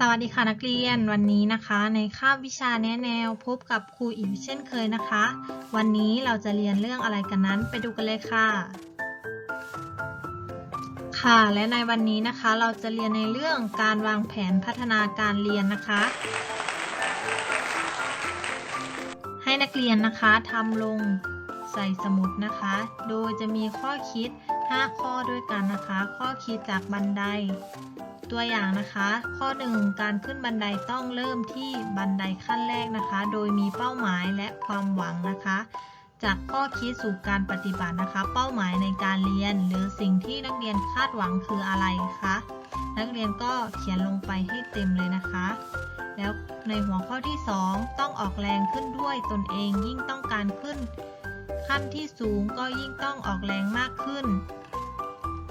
สวัสดีค่ะนักเรียนวันนี้นะคะ ในคาบวิชาแนะแนวพบกับครูอิ๋วเช่นเคยนะคะ วันนี้เราจะเรียนเรื่องอะไรกันนั้นไปดูกันเลยค่ะ ค่ะและในวันนี้นะคะ เราจะเรียนในเรื่องการวางแผนพัฒนาการเรียนนะคะ ให้นักเรียนนะคะทำลงใส่สมุดนะคะ โดยจะมีข้อคิด 5 ข้อด้วยกันนะคะ ข้อคิดจากบันได ตัวอย่างนะคะ ข้อ 1 การขึ้นบันไดต้องเริ่มที่บันไดขั้นแรกนะคะ โดยมีเป้าหมายและความหวังนะคะ จากข้อคิดสู่การปฏิบัตินะคะ เป้าหมายในการเรียน หรือสิ่งที่นักเรียนคาดหวังคืออะไรคะนักเรียนก็เขียนลงไปให้เต็มเลยนะคะ แล้วในหัวข้อที่ 2 ต้องออกแรงขึ้นด้วยตนเองยิ่งต้องการขึ้น ขั้นที่สูงก็ยิ่งต้องออกแรงมากขึ้น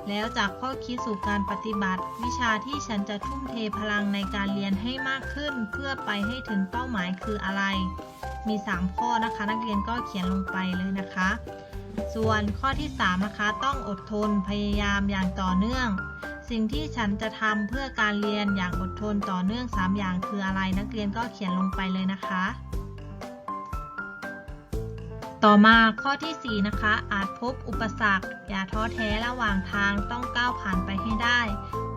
แล้วจากข้อคิดสู่การปฏิบัติ วิชาที่ฉันจะทุ่มเทพลังในการเรียนให้มากขึ้น เพื่อไปให้ถึงเป้าหมายคืออะไร มี 3 ข้อนะคะ นักเรียนก็เขียนลงไปเลยนะคะ ส่วนข้อที่ 3 นะคะ ต้องอดทนพยายามอย่างต่อเนื่อง สิ่งที่ฉันจะทำเพื่อการเรียนอย่างอดทนต่อเนื่อง 3 อย่างคืออะไร นักเรียนก็เขียนลงไปเลยนะคะ ต่อมาข้อทีสี่ 4 นะคะ อาจพบอุปสรรค อย่าท้อแท้ระหว่างทางต้องก้าวผ่านไปให้ได้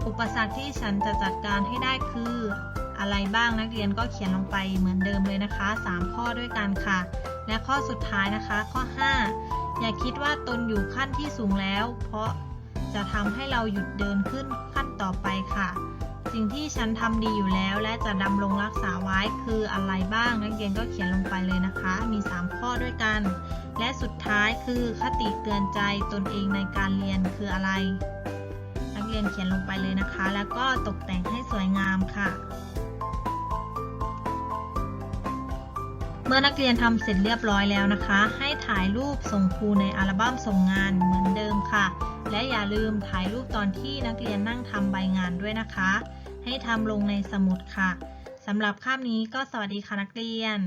อุปสรรคที่ฉันจะจัดการให้ได้คือ อะไรบ้างนักเรียนก็เขียนลงไปเหมือนเดิมเลยนะคะ 3 ข้อด้วยกันค่ะ และข้อสุดท้ายนะคะข้อ 5 อย่าคิดว่าตนอยู่ขั้นที่สูงแล้ว เพราะจะทำให้เราหยุดเดินขึ้นขั้นต่อไปค่ะ สิ่งที่ฉันทำดีอยู่แล้ว และจะดำรงรักษาไว้คืออะไรบ้างนักเรียนก็เขียนลงไปเลยนะคะ มี ด้วยกัน และสุดท้ายคือคติเตือนใจตนเองในการเรียนคืออะไร นักเรียนเขียนลงไปเลยนะคะ แล้วก็ตกแต่งให้สวยงามค่ะ เมื่อนักเรียนทำเสร็จเรียบร้อยแล้วนะคะ ให้ถ่ายรูปส่งครูในอัลบั้มส่งงานเหมือนเดิมค่ะ และอย่าลืมถ่ายรูปตอนที่นักเรียนนั่งทำใบงานด้วยนะคะ ให้ทำลงในสมุดค่ะสำหรับคาบนี้ก็สวัสดีค่ะนักเรียน